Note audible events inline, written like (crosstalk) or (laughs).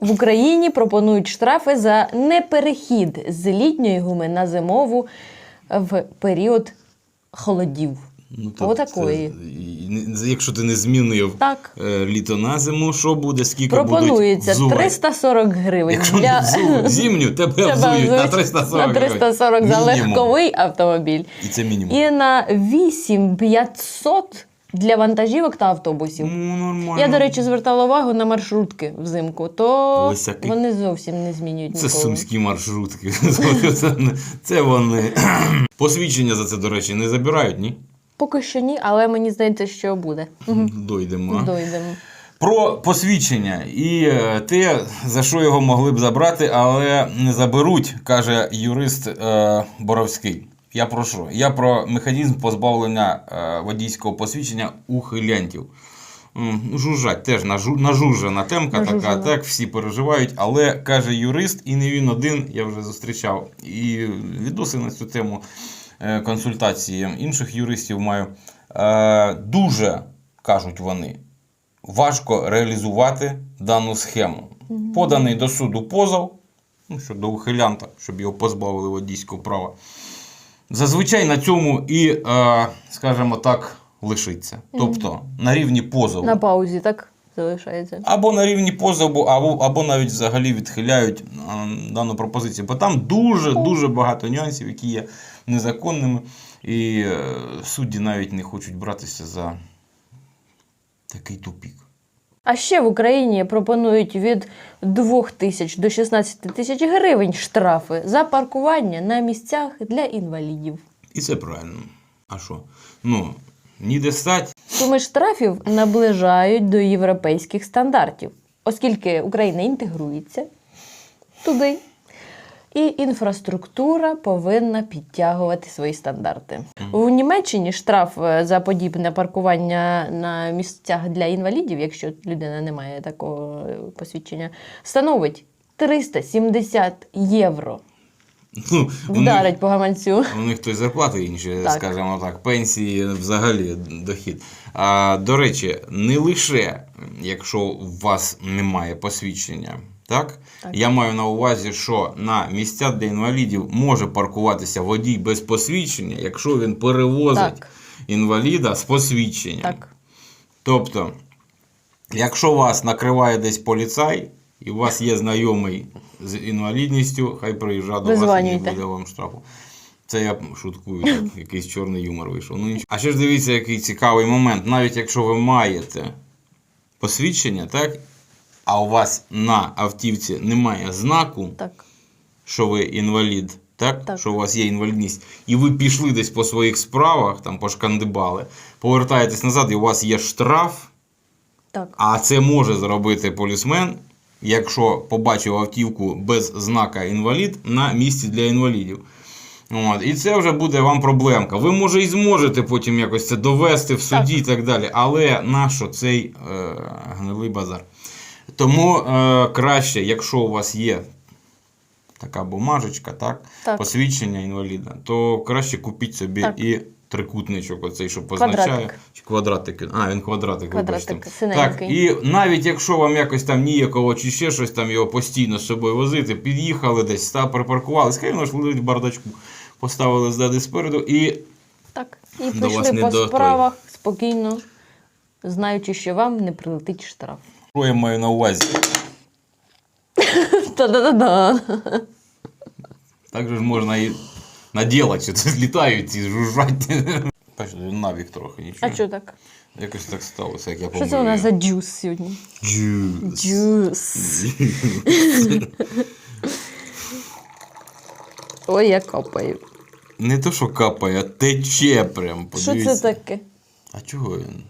В Україні пропонують штрафи за неперехід з літньої гуми на зимову в період холодів. Ну, то Отакої. це- Якщо ти не змінив Так. е, літо на зиму, що буде? Скільки Пропонується будуть взувати? 340 гривень Якщо для зимню, (laughs) тебе Тебе взують на взують 340 на 340 за легковий автомобіль. І це мінімум. І на 8500 для вантажівок та автобусів. Ну, нормально. Я, до речі, звертала увагу на маршрутки взимку, то Лисяки. вони зовсім не змінюють Це ніколи. сумські маршрутки. (laughs) це, вони. (clears throat) Посвідчення за це, до речі, не забирають, ні? Поки що ні, але мені здається, що буде. Дойдемо. Дойдемо. Про посвідчення і е, те, за що його могли б забрати, але не заберуть, каже юрист е, Боровський. Я про що? Я про механізм позбавлення е, водійського посвідчення ухилянтів. М, Жужжать теж нажу, нажужена темка Нажужена. така, так всі переживають, але каже юрист, і не він один, я вже зустрічав і відоси на цю тему е, консультації інших юристів маю. Е, дуже кажуть вони, важко реалізувати дану схему. Поданий до суду позов ну, щодо ухилянта, щоб його позбавили водійського права. Зазвичай на цьому і, е, скажімо так, лишиться. Тобто на рівні позову. На паузі, так залишається. Або на рівні позову, або, або навіть взагалі відхиляють а, дану пропозицію. Бо там дуже дуже багато нюансів, які є незаконними, і е, судді навіть не хочуть братися за такий тупік. А ще в Україні пропонують від 2 тисяч до 16 тисяч гривень штрафи за паркування на місцях для інвалідів. І це правильно. А що? Ну, ніде стать. Суми штрафів наближають до європейських стандартів, оскільки Україна інтегрується туди, і інфраструктура повинна підтягувати свої стандарти. У Німеччині штраф е, за подібне паркування на місцях для інвалідів, якщо людина не має такого е, посвідчення, становить 370 євро. Ну, них- Вдарить по гаманцю. У них то й зарплати інші, Так. скажімо так, пенсії взагалі дохід. А, до речі, не лише якщо у вас немає посвідчення. Так? Так. Я маю на увазі, що на місця для інвалідів може паркуватися водій без посвідчення, якщо він перевозить Так. інваліда з посвідченням. Так. Тобто, якщо вас накриває десь поліцай, і у вас є знайомий з інвалідністю, хай приїжджає до вас і не буде вам штрафу. Це я шуткую, так, (laughs) якийсь чорний юмор вийшов. Ну, нічого. А ще ж дивіться, який цікавий момент. Навіть якщо ви маєте посвідчення, так, а у вас на автівці немає знаку, Так. що ви інвалід, так? Так. що у вас є інвалідність, і ви пішли десь по своїх справах, там пошкандибали, повертаєтесь назад, і у вас є штраф, Так. а це може зробити полісмен, якщо побачив автівку без знака інвалід на місці для інвалідів. От, і це вже буде вам проблемка. Ви, може, і зможете потім якось це довести в суді і так далі. Але нащо цей е, гнилий базар? Тому е, краще, якщо у вас є така бумажечка, так, Так. посвідчення інваліда, то краще купіть собі Так. і трикутничок, оцей, що позначає. Квадратик. Чи квадратик. А, він квадратик, Квадратик, вибачте. Так, і навіть якщо вам якось там ніякого чи ще щось там його постійно з собою возити, під'їхали десь, став, припаркували, скажімо, воно ж лежить в бардачку, поставили ззаду спереду і Так. І До вас пішли не по до справах спокійно, знаючи, що вам не прилетить штраф. що я маю на увазі. Та-да-да-да. Так же ж можна і наділати, що це (laughs) злітають ці жужжать. (laughs) Бачите, навік трохи нічого. А що так? Якось так сталося, як я Що це у нас за джус сьогодні? Джус. Джус. (laughs) Ой, я копаю. Не то, що капає, а тече прям. Що це Подивіться. таке? А чого він?